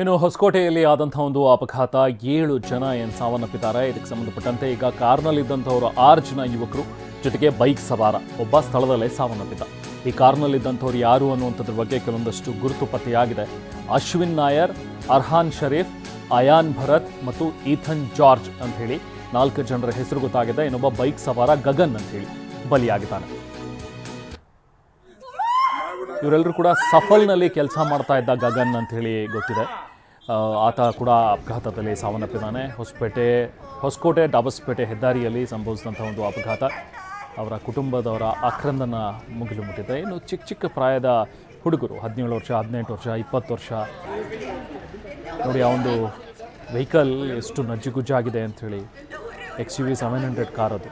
ಇನ್ನು ಹೊಸಕೋಟೆಯಲ್ಲಿ ಆದಂಥ ಒಂದು ಅಪಘಾತ ಏಳು ಜನ ಏನು ಸಾವನ್ನಪ್ಪಿದ್ದಾರೆ. ಇದಕ್ಕೆ ಸಂಬಂಧಪಟ್ಟಂತೆ ಈಗ ಕಾರ್ನಲ್ಲಿದ್ದಂಥವರು ಆರು ಜನ ಯುವಕರು ಜೊತೆಗೆ ಬೈಕ್ ಸವಾರ ಒಬ್ಬ ಸ್ಥಳದಲ್ಲೇ ಸಾವನ್ನಪ್ಪಿದ್ದ. ಈ ಕಾರ್ನಲ್ಲಿದ್ದಂಥವ್ರು ಯಾರು ಅನ್ನುವಂಥದ್ರ ಬಗ್ಗೆ ಕೆಲವೊಂದಷ್ಟು ಗುರುತು ಪತ್ತೆಯಾಗಿದೆ. ಅಶ್ವಿನ್ ನಾಯರ್, ಅರ್ಹಾನ್ ಶರೀಫ್, ಅಯಾನ್ ಭರತ್ ಮತ್ತು ಈಥನ್ ಜಾರ್ಜ್ ಅಂತ ಹೇಳಿ ನಾಲ್ಕು ಜನರ ಹೆಸರು ಗೊತ್ತಾಗಿದೆ. ಇನ್ನೊಬ್ಬ ಬೈಕ್ ಸವಾರ ಗಗನ್ ಅಂತ ಹೇಳಿ ಬಲಿಯಾಗಿದ್ದಾನೆ. ಇವರೆಲ್ಲರೂ ಕೂಡ ಸಫಲ್ನಲ್ಲಿ ಕೆಲಸ ಮಾಡ್ತಾ ಇದ್ದ ಗಗನ್ ಅಂತ ಹೇಳಿ ಗೊತ್ತಿದೆ. ಆತ ಕೂಡ ಅಪಘಾತದಲ್ಲಿ ಸಾವನ್ನಪ್ಪಿದ್ದಾನೆ. ಹೊಸಪೇಟೆ, ಹೊಸಕೋಟೆ, ಡಾಬಸ್ಪೇಟೆ ಹೆದ್ದಾರಿಯಲ್ಲಿ ಸಂಭವಿಸಿದಂಥ ಒಂದು ಅಪಘಾತ. ಅವರ ಕುಟುಂಬದವರ ಆಕ್ರಂದನ ಮುಗಿಲು ಮುಟ್ಟಿದೆ. ಇನ್ನು ಚಿಕ್ಕ ಚಿಕ್ಕ ಪ್ರಾಯದ ಹುಡುಗರು, ಹದಿನೇಳು ವರ್ಷ, ಹದಿನೆಂಟು ವರ್ಷ, ಇಪ್ಪತ್ತು ವರ್ಷ. ನೋಡಿ, ಆ ಒಂದು ವೆಹಿಕಲ್ ಎಷ್ಟು ನಜ್ಜುಗುಜ್ಜಾಗಿದೆ ಅಂಥೇಳಿ. X U V seven hundred car ಅದು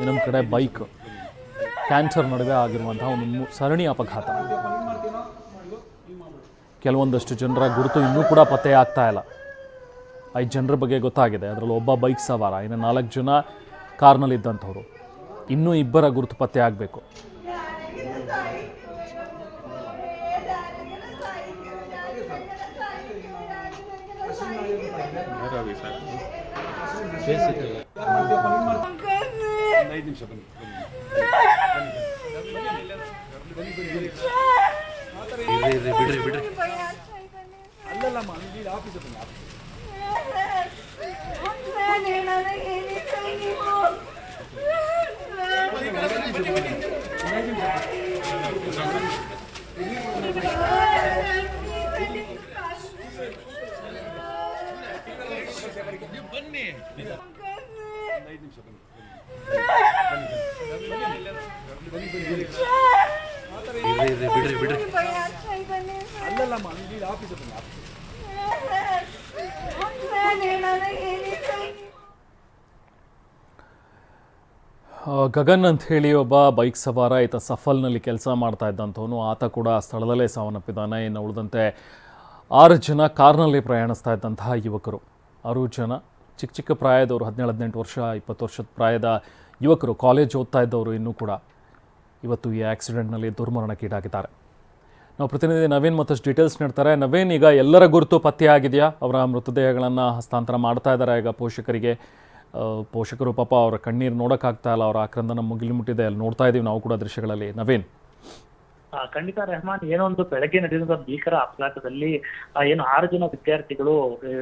ಇನ್ನೊಂದು ಕಡೆ ಬೈಕ್. ಕ್ಯಾನ್ಸರ್ ನಡುವೆ ಆಗಿರುವಂತಹ ಒಂದು ಸರಣಿ ಅಪಘಾತ. ಕೆಲವೊಂದಷ್ಟು ಜನರ ಗುರುತು ಇನ್ನೂ ಕೂಡ ಪತ್ತೆ ಆಗ್ತಾ ಇಲ್ಲ. ಐದು ಜನರ ಬಗ್ಗೆ ಗೊತ್ತಾಗಿದೆ. ಅದರಲ್ಲಿ ಒಬ್ಬ ಬೈಕ್ ಸವಾರ, ಇನ್ನು ನಾಲ್ಕು ಜನ ಕಾರ್ನಲ್ಲಿದ್ದಂಥವ್ರು ಇನ್ನೂ ಇಬ್ಬರ ಗುರುತು ಪತ್ತೆ ಆಗಬೇಕು. ಇರ್ರಿ ಇರ್ರಿ ಬಿಡ್ರಿ ಬಿಡ್ರಿ. ಬನ್ನಿ. ಐದು ನಿಮಿಷ ಬನ್ನಿ ಬನ್ನಿ ಬನ್ನಿ ಗಗನ್ ಅಂತ ಹೇಳಿ ಒಬ್ಬ ಬೈಕ್ ಸವಾರ ಈತ ಸಫಲ್ನಲ್ಲಿ ಕೆಲಸ ಮಾಡ್ತಾ ಇದ್ದಂಥವನು. ಆತ ಕೂಡ ಸ್ಥಳದಲ್ಲೇ ಸಾವನ್ನಪ್ಪಿದ್ದಾನೆ. ಇನ್ನು ಉಳಿದಂತೆ ಆರು ಜನ ಕಾರ್ನಲ್ಲಿ ಪ್ರಯಾಣಿಸ್ತಾ ಇದ್ದಂತಹ ಯುವಕರು. ಆರು ಜನ ಚಿಕ್ಕ ಚಿಕ್ಕ ಪ್ರಾಯದವರು ಹದಿನೇಳು ಹದಿನೆಂಟು ವರ್ಷ ಇಪ್ಪತ್ತು ವರ್ಷದ ಪ್ರಾಯದ ಯುವಕರು ಕಾಲೇಜ್ ಓದ್ತಾ ಇದ್ದವರು ಇನ್ನೂ ಕೂಡ. ಇವತ್ತು ಈ ಆಕ್ಸಿಡೆಂಟ್ನಲ್ಲಿ ದುರ್ಮರಣಕ್ಕೀಡಾಗಿದ್ದಾರೆ ನಾವು ಪ್ರತಿನಿಧಿ ನವೀನ್ ಮತ್ತಷ್ಟು ಡೀಟೇಲ್ಸ್ ನೀಡ್ತಾರೆ. ನವೀನ್, ಈಗ ಎಲ್ಲರ ಗುರುತು ಪತ್ತೆ ಆಗಿದೆಯಾ? ಅವರ ಮೃತದೇಹಗಳನ್ನು ಹಸ್ತಾಂತರ ಮಾಡ್ತಾ ಇದ್ದಾರೆ. ಈಗ ಪೋಷಕರಿಗೆ ಪೋಷಕರು ಪಾಪ ಅವರ ಕಣ್ಣೀರು ನೋಡೋಕ್ಕಾಗ್ತಾ ಇಲ್ಲ. ಅವರ ಆಕ್ರಂದನ ಮುಗಿಲು ಮುಟ್ಟಿದೆ. ಅಲ್ಲಿ ನೋಡ್ತಾ ಇದ್ದೀವಿ ನಾವು ಕೂಡ ದೃಶ್ಯಗಳಲ್ಲಿ. ನವೀನ್. ಖಂಡಿತ ರೆಹಮಾನ್, ಏನೋ ಒಂದು ಬೆಳಗ್ಗೆ ನಡೆದಿರುವ ಭೀಕರ ಅಪಘಾತದಲ್ಲಿ ಏನು ಆರು ಜನ ವಿದ್ಯಾರ್ಥಿಗಳು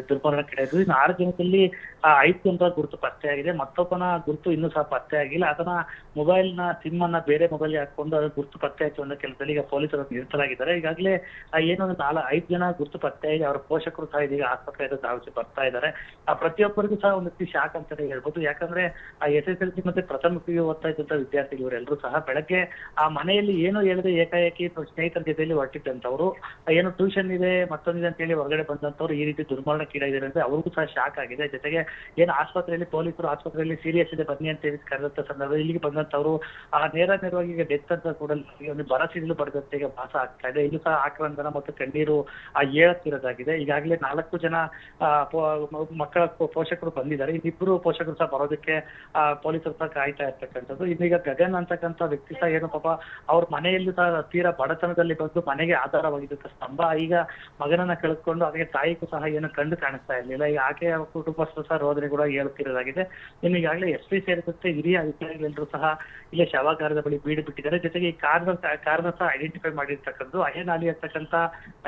ದುರ್ಮರಣಕ್ಕಿಡಾದ್ರು ಇನ್ನು ಆರು ಜನದಲ್ಲಿ ಐದು ಜನರ ಗುರುತು ಪತ್ತೆಯಾಗಿದೆ ಮತ್ತೊಬ್ಬನ ಗುರುತು ಇನ್ನೂ ಸಹ ಪತ್ತೆ ಆಗಿಲ್ಲ. ಅದನ್ನ ಮೊಬೈಲ್ನ ಸಿಮ್ ಅನ್ನ ಬೇರೆ ಮೊಬೈಲ್ ಹಾಕೊಂಡು ಅದರ ಗುರುತು ಪತ್ತೆ ಒಂದು ಕೆಲಸದಲ್ಲಿ ಈಗ ಪೊಲೀಸರು ನಿರತರಾಗಿದ್ದಾರೆ. ಈಗಾಗಲೇ ಏನು ನಾಲ್ಕು ಐದು ಜನ ಗುರುತು ಪತ್ತೆ ಆಗಿದೆ. ಅವರ ಪೋಷಕರು ಸಹ ಇದೀಗ ಆಸ್ಪತ್ರೆ ಧಾವಿಸಿ ಬರ್ತಾ ಇದ್ದಾರೆ. ಆ, ಪ್ರತಿಯೊಬ್ಬರಿಗೂ ಸಹ ಒಂದು ಶಾಕ್ ಅಂತಾನೆ ಹೇಳ್ಬೋದು. ಯಾಕಂದ್ರೆ, ಆ, ಎಸ್ ಎಸ್ ಎಲ್ ಸಿ ಮತ್ತೆ ಪ್ರಥಮ ಪಿ ಓದ್ತಾ ಇದ್ದಂತ ವಿದ್ಯಾರ್ಥಿಗಳು ಎಲ್ಲರೂ ಸಹ ಬೆಳಗ್ಗೆ ಆ ಮನೆಯಲ್ಲಿ ಏನು ಹೇಳಿದ್ರೆ ಏಕಾಏಕಿ ತ- ಸ್ನೇಹಿತರ ಜೊತೆಯಲ್ಲಿ ಹೊರಟಿದ್ದಂತವ್ರು ಏನು ಟ್ಯೂಷನ್ ಇದೆ, ಮತ್ತೊಂದಿದೆ ಅಂತ ಹೇಳಿ ಹೊರಗಡೆ ಬಂದಂತವ್ರು ಈ ರೀತಿ ದುರ್ಮರಣಕ್ಕೀಡಾಗಿದ್ದಾರೆ ಅಂದ್ರೆ ಅವ್ರಿಗೂ ಸಹ ಶಾಕ್ ಆಗಿದೆ. ಜೊತೆಗೆ ಏನು ಆಸ್ಪತ್ರೆಯಲ್ಲಿ ಪೊಲೀಸರು ಆಸ್ಪತ್ರೆಯಲ್ಲಿ ಸೀರಿಯಸ್ ಇದೆ, ಬನ್ನಿ ಅಂತ ಹೇಳಿ ಕರೆದಂತ ಸಂದರ್ಭದಲ್ಲಿ ಇಲ್ಲಿಗೆ ಬಂದಂತವ್ರು ಆ ನೇರ ನೇರವಾಗಿ ಈಗ ಡೆತ್ ಅಂತ ಕೂಡ ಒಂದು ಬರಸಿಡ್ಲು ಬಡದಂತೆ ಈಗ ಭಾಸ ಆಗ್ತಾ ಇದೆ. ಇದು ಸಹ ಆಕ್ರಂದನ ಮತ್ತು ಕಣ್ಣೀರು ಆ ಏಳತ್ತಿರೋದಾಗಿದೆ. ಈಗಾಗಲೇ ನಾಲ್ಕು ಜನ ಮಕ್ಕಳ ಪೋಷಕರು ಬಂದಿದ್ದಾರೆ. ಇನ್ನಿಬ್ರು ಪೋಷಕರು ಸಹ ಬರೋದಕ್ಕೆ ಪೊಲೀಸರು ಸಹ ಕಾಯ್ತಾ ಇರ್ತಕ್ಕಂಥದ್ದು. ಇನ್ನೀಗ ಗಗನ್ ಅಂತಕ್ಕಂಥ ವ್ಯಕ್ತಿ ಸಹ ಏನು ಪಾಪ ಅವ್ರ ಮನೆಯಲ್ಲಿ ಸಹ ತೀರಾ ಬಡತನದಲ್ಲಿ ಬಂದು ಮನೆಗೆ ಆಧಾರವಾಗಿದ್ದಂತ ಸ್ತಂಭ ಈಗ ಮಗನನ್ನ ಕಳೆದುಕೊಂಡು ಅದಕ್ಕೆ ತಾಯಿಗೂ ಸಹ ಏನು ಕಂಡು ಕಾಣಿಸ್ತಾ ಇರಲಿಲ್ಲ. ಈಗ ಆಕೆಯ ಕುಟುಂಬಸ್ಥರು ಸಹ ರೋದನೆ ಕೂಡ ಹೇಳ್ತಿರೋದಾಗಿದೆ. ಇನ್ನು ಈಗಾಗಲೇ ಎಸ್ ಪಿ ಸೇರಿದಂತೆ ಹಿರಿಯ ಅಧಿಕಾರಿಗಳೆಲ್ಲರೂ ಸಹ ಇಲ್ಲೇ ಶವಾಗಾರದ ಬಳಿ ಬೀಡು ಬಿಟ್ಟಿದ್ದಾರೆ. ಜೊತೆಗೆ ಈ ಕಾರ್ನ ಕಾರ್ನ ಸಹ ಐಡೆಂಟಿಫೈ ಮಾಡಿರ್ತಕ್ಕಂಥದ್ದು ಅಯ್ಯನಾಲಿ ಅಂತಕ್ಕಂಥ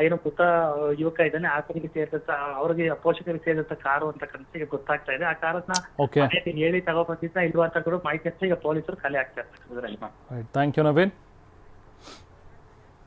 ಏನು ಮೃತ ಯುವಕ ಇದ್ದಾನೆ ಆತನಿಗೆ ಸೇರಿದಂತ ಅವರಿಗೆ ಪೋಷಕರಿಗೆ ಸೇರಿದಂತ ಕಾರು ಅಂತಕ್ಕಂಥ ಈಗ ಗೊತ್ತಾಗ್ತಾ ಇದೆ. ಆ ಕಾರನ್ನ ಹೇಳಿ ತಗೊಬಂದಿದ್ದ ಇಲ್ವಾ ಅಂತ ಕೂಡ ಮಾಹಿತಿ ಈಗ ಪೊಲೀಸರು ಕಲೆ ಆಗ್ತಾ ಇರ್ತಕ್ಕಂಥದ್ರಲ್ಲಿ ಥ್ಯಾಂಕ್ ಯು ನವೀನ್